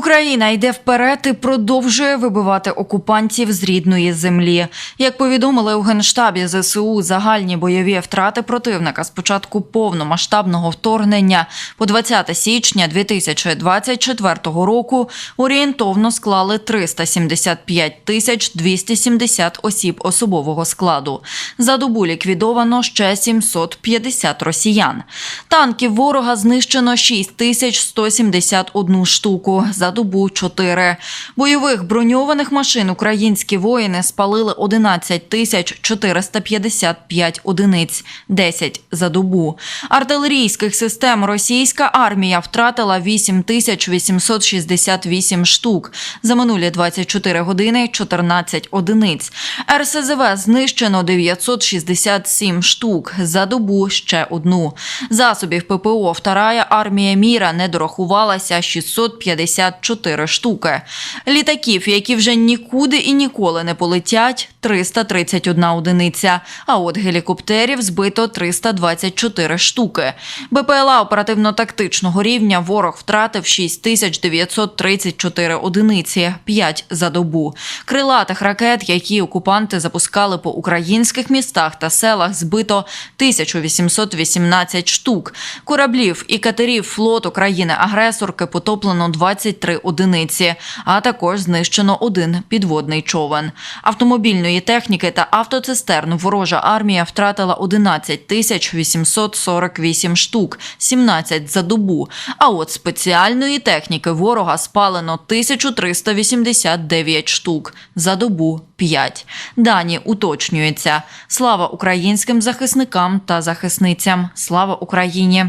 Україна йде вперед і продовжує вибивати окупантів з рідної землі. Як повідомили у генштабі ЗСУ, загальні бойові втрати противника з початку повномасштабного вторгнення по 20 січня 2024 року орієнтовно склали 375 тисяч 270 осіб особового складу. За добу ліквідовано ще 750 росіян. Танків ворога знищено 6 тисяч 171 штуку. За добу 4. Бойових броньованих машин українські воїни спалили 11 тисяч 455 одиниць. 10 за добу. Артилерійських систем російська армія втратила 8 тисяч 868 штук. За минулі 24 години 14 одиниць. РСЗВ знищено 967 штук. За добу ще одну. Засобів ППО вторая армія міра не дорахувалася 654 штуки. Літаків, які вже нікуди і ніколи не полетять, 331 одиниця. А от гелікоптерів збито 324 штуки. БПЛА оперативно-тактичного рівня ворог втратив 6934 одиниці, 5 за добу. Крилатих ракет, які окупанти запускали по українських містах та селах, збито 1818 штук. Кораблів і катерів флоту країни-агресорки потоплено 23 одиниці, а також знищено один підводний човен. Автомобільної техніки та автоцистерн ворожа армія втратила 11 тисяч 848 штук, 17 за добу. А от спеціальної техніки ворога спалено 1389 штук, за добу 5. Дані уточнюються. Слава українським захисникам та захисницям. Слава Україні!